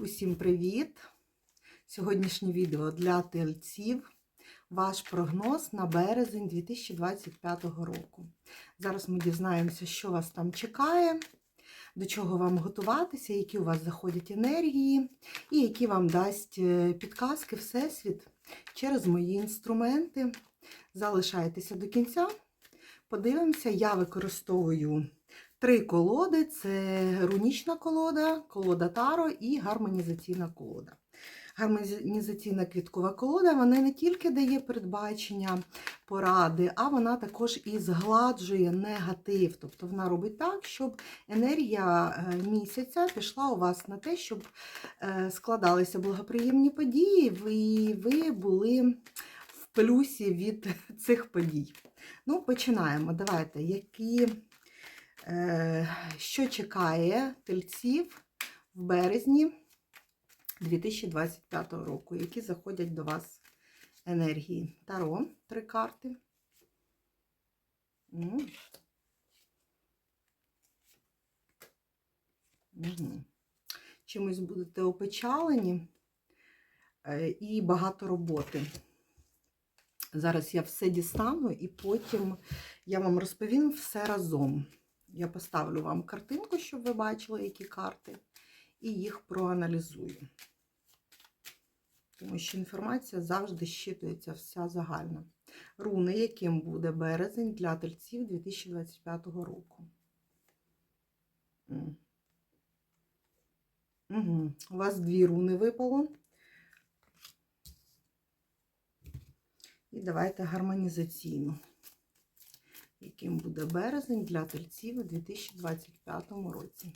Усім привіт! Сьогоднішнє відео для тельців. Ваш прогноз на березень 2025 року. Зараз ми дізнаємося, що вас там чекає, до чого вам готуватися, які у вас заходять енергії, і які вам дасть е, підказки Всесвіт через мої інструменти. Залишайтеся до кінця. Подивимося, я використовую Три колоди це рунічна колода, колода Таро і гармонізаційна колода. Гармонізаційна квіткова колода вона не тільки дає передбачення, поради, а вона також і згладжує негатив. Тобто вона робить так, щоб енергія е, місяця пішла у вас на те, щоб е, складалися благоприємні події, і ви були в плюсі від цих подій. Ну, починаємо. Давайте, які. Е, що чекає тельців в березні 2025 року, які заходять до вас енергії. Таро, три карти. Угу. Чимось будете опечалені е, і багато роботи. Зараз я все дістану і потім я вам розповім все разом. Я поставлю вам картинку, щоб ви бачили, які карти, і їх проаналізую. Тому що інформація завжди щитується вся загальна. Руни, яким буде березень для тельців 2025 року. Угу. У вас дві руни випало. І давайте гармонізаційну яким буде березень для тельців у 2025 році.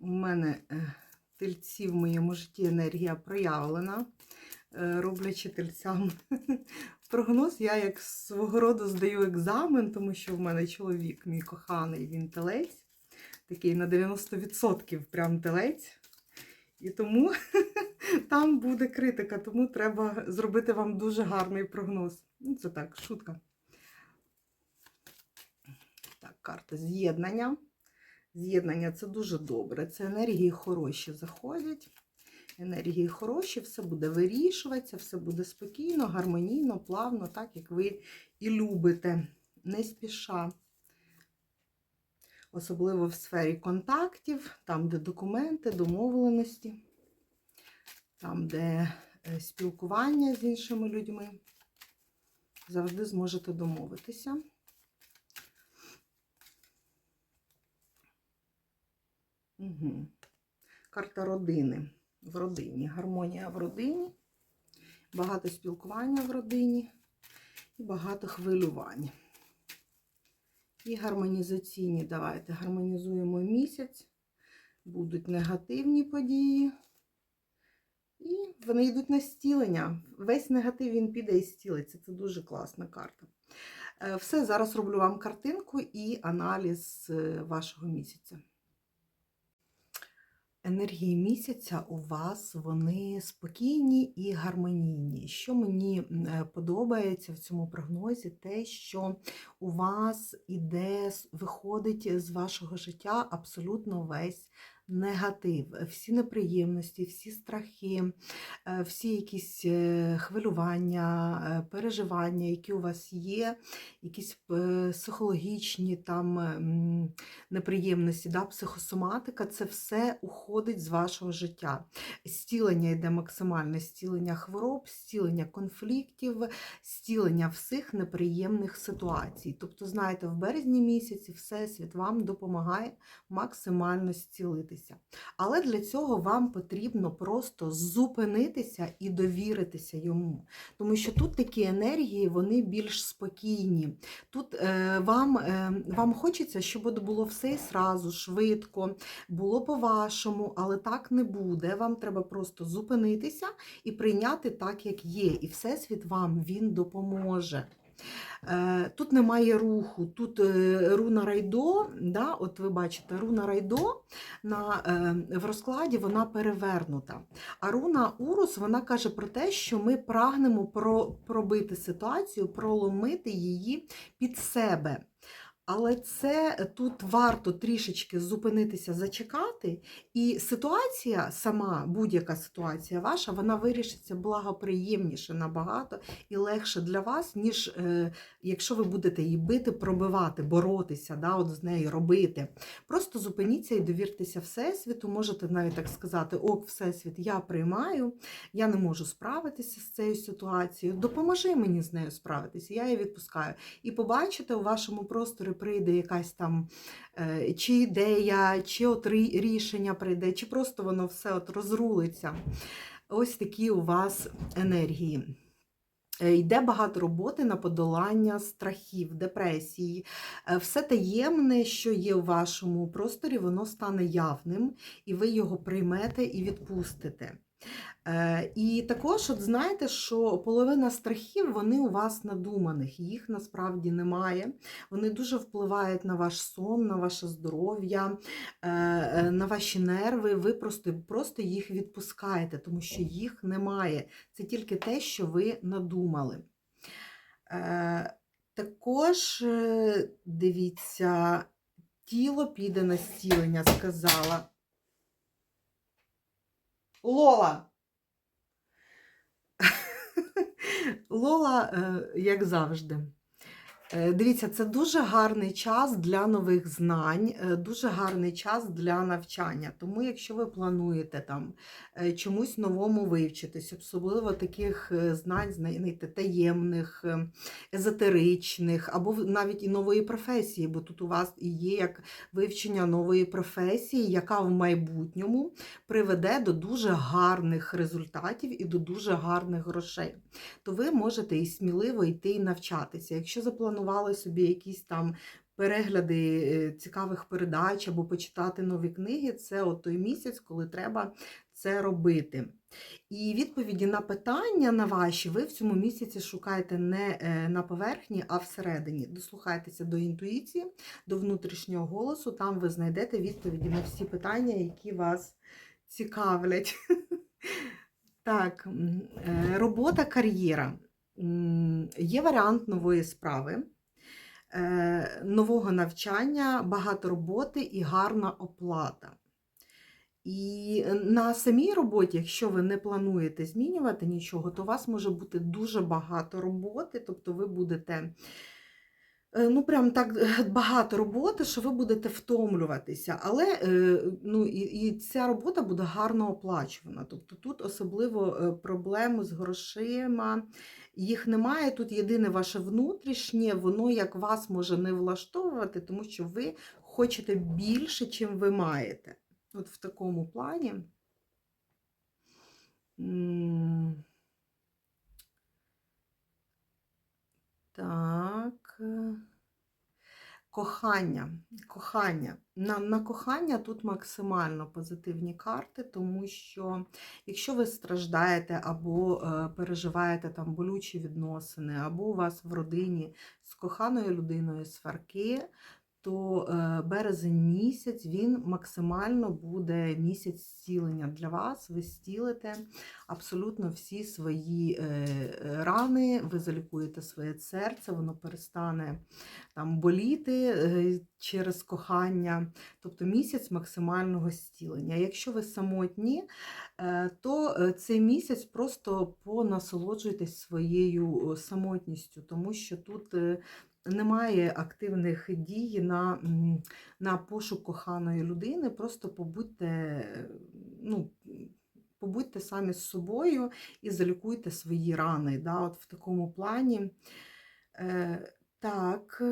У мене е, тельці в моєму житті енергія проявлена, е, роблячи тельцям прогноз, я як свого роду здаю екзамен, тому що в мене чоловік, мій коханий, він телець, такий на 90% прям телець. І тому там буде критика, тому треба зробити вам дуже гарний прогноз. Ну, Це так, шутка. Карта з'єднання. З'єднання це дуже добре. Це енергії хороші заходять. Енергії хороші, все буде вирішуватися, все буде спокійно, гармонійно, плавно, так, як ви і любите. Не спіша. Особливо в сфері контактів, там, де документи, домовленості, там, де е, спілкування з іншими людьми. Завжди зможете домовитися. Угу. Карта родини. В родині. Гармонія в родині, багато спілкування в родині і багато хвилювань. І гармонізаційні. Давайте гармонізуємо місяць. Будуть негативні події. І вони йдуть на стілення. Весь негатив він піде і стілиться. Це дуже класна карта. Е, все, зараз роблю вам картинку і аналіз е, вашого місяця. Енергії місяця у вас вони спокійні і гармонійні. Що мені е, подобається в цьому прогнозі, те, що у вас іде, виходить з вашого життя абсолютно весь негатив, всі неприємності, всі страхи, е, всі якісь е, хвилювання, е, переживання, які у вас є, якісь психологічні там неприємності, да, психосоматика, це все уходить з вашого життя. Стілення йде максимальне стілення хвороб, стілення конфліктів, стілення всіх неприємних ситуацій. Тобто, знаєте, в березні місяці Всесвіт вам допомагає максимально зцілитися зупинитися. Але для цього вам потрібно просто зупинитися і довіритися йому. Тому що тут такі енергії, вони більш спокійні. Тут е, вам е, вам хочеться, щоб було все і сразу, швидко, було по-вашому, але так не буде. Вам треба просто зупинитися і прийняти так, як є. І Всесвіт вам він допоможе. Е, тут немає руху, тут е, руна райдо, да, от ви бачите, руна райдо на, е, в розкладі вона перевернута. А руна урус вона каже про те, що ми прагнемо про, пробити ситуацію, проломити її під себе. Але це е, тут варто трішечки зупинитися, зачекати, і ситуація сама, будь-яка ситуація ваша, вона вирішиться благоприємніше набагато і легше для вас, ніж е, якщо ви будете її бити, пробивати, боротися, да, от з нею робити. Просто зупиніться і довіртеся Всесвіту. Можете навіть так сказати: ок, Всесвіт, я приймаю, я не можу справитися з цією ситуацією. Допоможи мені з нею справитися, я її відпускаю. І побачите, у вашому просторі прийде якась там е, чи ідея, чи от рішення прийде, чи просто воно все от розрулиться. Ось такі у вас енергії. Е, Йде багато роботи на подолання страхів, депресії. Е, Все таємне, що є у вашому просторі, воно стане явним, і ви його приймете і відпустите. Е, І також, от знаєте, що половина страхів вони у вас надуманих, їх насправді немає. Вони дуже впливають на ваш сон, на ваше здоров'я, е, е, на ваші нерви. Ви просто, просто їх відпускаєте, тому що їх немає. Це тільки те, що ви надумали. Також дивіться, тіло піде на зцілення, сказала. Лола. Лола, е, як завжди. Е, Дивіться, це дуже гарний час для нових знань, е, дуже гарний час для навчання. Тому, якщо ви плануєте там е, чомусь новому вивчитись, особливо таких знань, знаєте, таємних, е, езотеричних, або навіть і нової професії, бо тут у вас і є як вивчення нової професії, яка в майбутньому приведе до дуже гарних результатів і до дуже гарних грошей то ви можете і сміливо йти і навчатися. Якщо запланували собі якісь там перегляди е, цікавих передач або почитати нові книги, це от той місяць, коли треба це робити. І відповіді на питання на ваші ви в цьому місяці шукаєте не е, на поверхні, а всередині. Дослухайтеся до інтуїції, до внутрішнього голосу. Там ви знайдете відповіді на всі питання, які вас цікавлять. Так, е, робота, кар'єра. Є варіант нової справи, нового навчання, багато роботи і гарна оплата. І на самій роботі, якщо ви не плануєте змінювати нічого, то у вас може бути дуже багато роботи, тобто ви будете. Е, Ну, прям так е, багато роботи, що ви будете втомлюватися. Але е, ну, і, і ця робота буде гарно оплачувана. Тобто тут особливо е, проблем з грошима їх немає. Тут єдине ваше внутрішнє, воно як вас може не влаштовувати, тому що ви хочете більше, чим ви маєте. От в такому плані. Так. Кохання. Кохання. На, на кохання тут максимально позитивні карти, тому що якщо ви страждаєте або е, переживаєте там болючі відносини, або у вас в родині з коханою людиною сварки, то е, березень місяць він максимально буде місяць зцілення для вас. Ви зцілите абсолютно всі свої е, рани, ви залікуєте своє серце, воно перестане там боліти е, через кохання. Тобто місяць максимального зцілення. Якщо ви самотні, то цей місяць просто понасолоджуйтесь своєю самотністю, тому що тут. Немає активних дій на, на пошук коханої людини, просто побудьте, ну, побудьте самі з собою і залікуйте свої рани. Да, от в такому плані. Е, так.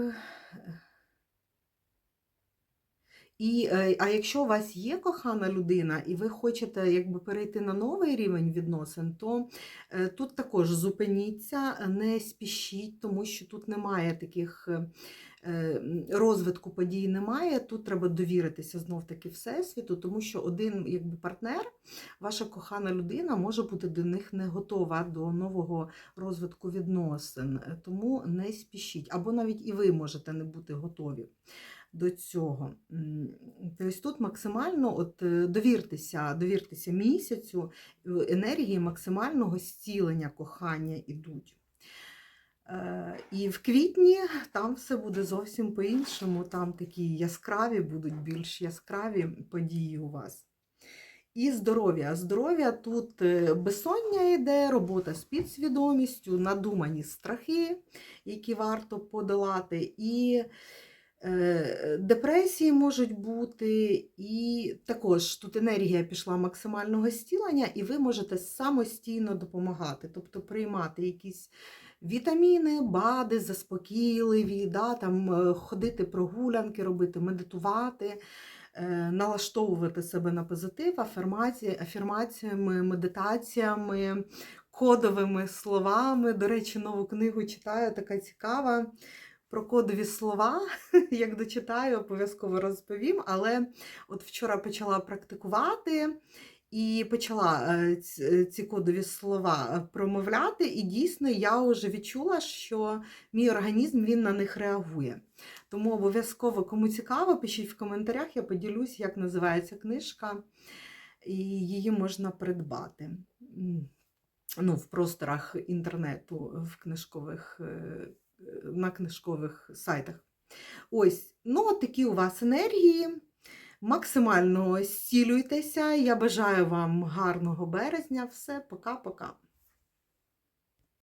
І, е, а якщо у вас є кохана людина, і ви хочете якби перейти на новий рівень відносин, то е, тут також зупиніться, не спішіть, тому що тут немає таких е, розвитку подій немає. Тут треба довіритися знов таки Всесвіту, тому що один якби партнер, ваша кохана людина, може бути до них не готова до нового розвитку відносин. Тому не спішіть, або навіть і ви можете не бути готові до цього. Тобто тут максимально от, е, довіртеся, довіртеся місяцю, е, енергії максимального зцілення кохання ідуть. Е, І в квітні там все буде зовсім по-іншому. Там такі яскраві будуть більш яскраві події у вас. І здоров'я. Здоров'я тут безсоння йде, робота з підсвідомістю, надумані страхи, які варто подолати. І депресії можуть бути, і також тут енергія пішла максимального стілення, і ви можете самостійно допомагати, тобто приймати якісь вітаміни, БАДи, заспокійливі, да, там, е, ходити прогулянки, робити, медитувати, е, налаштовувати себе на позитив, афірмації, афірмаціями, медитаціями, кодовими словами. До речі, нову книгу читаю, така цікава. Про кодові слова, як дочитаю, обов'язково розповім. Але от вчора почала практикувати і почала е, ці кодові слова е, промовляти, і дійсно я вже відчула, що мій організм він на них реагує. Тому обов'язково, кому цікаво, пишіть в коментарях, я поділюсь, як називається книжка, і її можна придбати. Ну, в просторах інтернету, в книжкових, е, на книжкових сайтах. Ось, ну, такі у вас енергії. Максимально зцілюйтеся. Я бажаю вам гарного березня. Все, пока-пока.